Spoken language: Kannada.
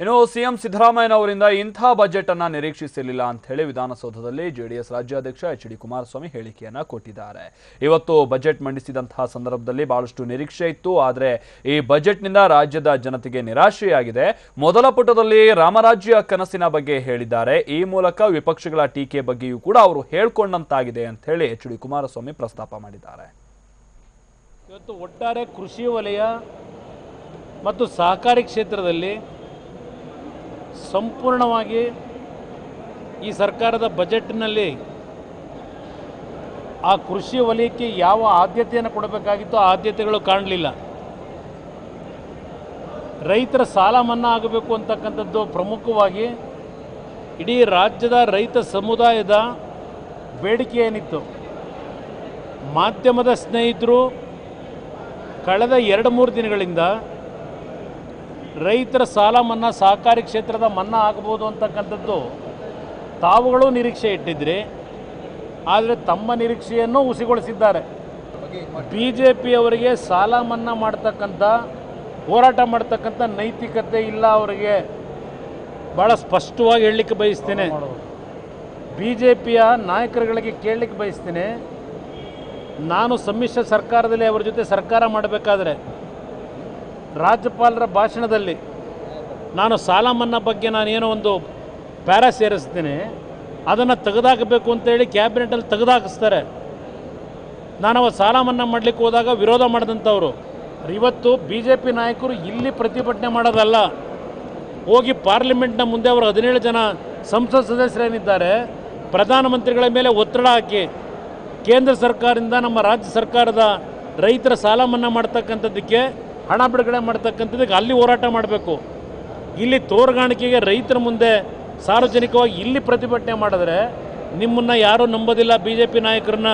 ಇನ್ನು ಸಿಎಂ ಸಿದ್ದರಾಮಯ್ಯನವರಿಂದ ಇಂಥ ಬಜೆಟ್ ಅನ್ನ ನಿರೀಕ್ಷಿಸಿರಲಿಲ್ಲ ಅಂತ ಹೇಳಿ ವಿಧಾನಸೌಧದಲ್ಲಿ ಜೆಡಿಎಸ್ ರಾಜ್ಯಾಧ್ಯಕ್ಷ ಎಚ್ ಡಿ ಕುಮಾರಸ್ವಾಮಿ ಹೇಳಿಕೆಯನ್ನ ಕೊಟ್ಟಿದ್ದಾರೆ. ಇವತ್ತು ಬಜೆಟ್ ಮಂಡಿಸಿದಂತಹ ಸಂದರ್ಭದಲ್ಲಿ ಬಹಳಷ್ಟು ನಿರೀಕ್ಷೆ ಇತ್ತು, ಆದರೆ ಈ ಬಜೆಟ್ನಿಂದ ರಾಜ್ಯದ ಜನತೆಗೆ ನಿರಾಶೆಯಾಗಿದೆ. ಮೊದಲ ಪುಟದಲ್ಲಿ ರಾಮರಾಜ್ಯ ಕನಸಿನ ಬಗ್ಗೆ ಹೇಳಿದ್ದಾರೆ. ಈ ಮೂಲಕ ವಿಪಕ್ಷಗಳ ಟೀಕೆ ಬಗ್ಗೆಯೂ ಕೂಡ ಅವರು ಹೇಳ್ಕೊಂಡಂತಾಗಿದೆ ಅಂತ ಹೇಳಿ ಎಚ್ ಡಿ ಕುಮಾರಸ್ವಾಮಿ ಪ್ರಸ್ತಾಪ ಮಾಡಿದ್ದಾರೆ. ಇವತ್ತು ಒಟ್ಟಾರೆ ಕೃಷಿ ವಲಯ ಮತ್ತು ಸಹಕಾರಿ ಕ್ಷೇತ್ರದಲ್ಲಿ ಸಂಪೂರ್ಣವಾಗಿ ಈ ಸರ್ಕಾರದ ಬಜೆಟ್ನಲ್ಲಿ ಆ ಕೃಷಿ ವಲಯಕ್ಕೆ ಯಾವ ಆದ್ಯತೆಯನ್ನು ಕೊಡಬೇಕಾಗಿತ್ತು ಆ ಆದ್ಯತೆಗಳು ಕಾಣಲಿಲ್ಲ. ರೈತರ ಸಾಲ ಮನ್ನಾ ಆಗಬೇಕು ಅಂತಕ್ಕಂಥದ್ದು ಪ್ರಮುಖವಾಗಿ ಇಡೀ ರಾಜ್ಯದ ರೈತ ಸಮುದಾಯದ ಬೇಡಿಕೆ ಏನಿತ್ತು? ಮಾಧ್ಯಮದ ಸ್ನೇಹಿತರು ಕಳೆದ ಎರಡು ಮೂರು ದಿನಗಳಿಂದ ರೈತರ ಸಾಲ ಮನ್ನಾ, ಸಹಕಾರಿ ಕ್ಷೇತ್ರದ ಮನ್ನಾ ಆಗ್ಬೋದು ಅಂತಕ್ಕಂಥದ್ದು ತಾವುಗಳು ನಿರೀಕ್ಷೆ ಇಟ್ಟಿದ್ರಿ, ಆದರೆ ತಮ್ಮ ನಿರೀಕ್ಷೆಯನ್ನು ಹುಸಿಗೊಳಿಸಿದ್ದಾರೆ. ಬಿ ಜೆ ಪಿಯವರಿಗೆ ಸಾಲ ಮನ್ನಾ ಮಾಡ್ತಕ್ಕಂಥ, ಹೋರಾಟ ಮಾಡ್ತಕ್ಕಂಥ ನೈತಿಕತೆ ಇಲ್ಲ ಅವರಿಗೆ. ಭಾಳ ಸ್ಪಷ್ಟವಾಗಿ ಹೇಳಲಿಕ್ಕೆ ಬಯಸ್ತೇನೆ. ಬಿ ಜೆ ಪಿಯ ನಾಯಕರುಗಳಿಗೆ ಕೇಳಲಿಕ್ಕೆ ಬಯಸ್ತೇನೆ. ನಾನು ಸಮ್ಮಿಶ್ರ ಸರ್ಕಾರದಲ್ಲಿ ಅವರ ಜೊತೆ ಸರ್ಕಾರ ಮಾಡಬೇಕಾದ್ರೆ ರಾಜ್ಯಪಾಲರ ಭಾಷಣದಲ್ಲಿ ನಾನು ಸಾಲ ಮನ್ನಾ ಬಗ್ಗೆ ನಾನೇನೋ ಒಂದು ಪ್ಯಾರಾ ಸೇರಿಸ್ತೀನಿ, ಅದನ್ನು ತೆಗೆದಾಕಬೇಕು ಅಂತೇಳಿ ಕ್ಯಾಬಿನೆಟಲ್ಲಿ ತೆಗೆದಾಕಿಸ್ತಾರೆ. ನಾನು ಅವ ಸಾಲ ಮನ್ನಾ ಮಾಡಲಿಕ್ಕೆ ಹೋದಾಗ ವಿರೋಧ ಮಾಡಿದಂಥವ್ರು. ಇವತ್ತು ಬಿ ಜೆ ಪಿ ನಾಯಕರು ಇಲ್ಲಿ ಪ್ರತಿಭಟನೆ ಮಾಡೋದಲ್ಲ. ಹೋಗಿ ಪಾರ್ಲಿಮೆಂಟ್ನ ಮುಂದೆ ಅವರು ಹದಿನೇಳು ಜನ ಸಂಸತ್ ಸದಸ್ಯರೇನಿದ್ದಾರೆ ಪ್ರಧಾನಮಂತ್ರಿಗಳ ಮೇಲೆ ಒತ್ತಡ ಹಾಕಿ ಕೇಂದ್ರ ಸರ್ಕಾರದಿಂದ ನಮ್ಮ ರಾಜ್ಯ ಸರ್ಕಾರದ ರೈತರ ಸಾಲ ಮನ್ನಾ ಮಾಡ್ತಕ್ಕಂಥದ್ದಕ್ಕೆ ಹಣ ಬಿಡುಗಡೆ ಮಾಡ್ತಕ್ಕಂಥದ್ದಕ್ಕೆ ಅಲ್ಲಿ ಹೋರಾಟ ಮಾಡಬೇಕು. ಇಲ್ಲಿ ತೋರ್ಗಾಣಿಕೆಗೆ ರೈತರ ಮುಂದೆ ಸಾರ್ವಜನಿಕವಾಗಿ ಇಲ್ಲಿ ಪ್ರತಿಭಟನೆ ಮಾಡಿದ್ರೆ ನಿಮ್ಮನ್ನು ಯಾರೂ ನಂಬೋದಿಲ್ಲ ಬಿ ಜೆ ಪಿ ನಾಯಕರನ್ನ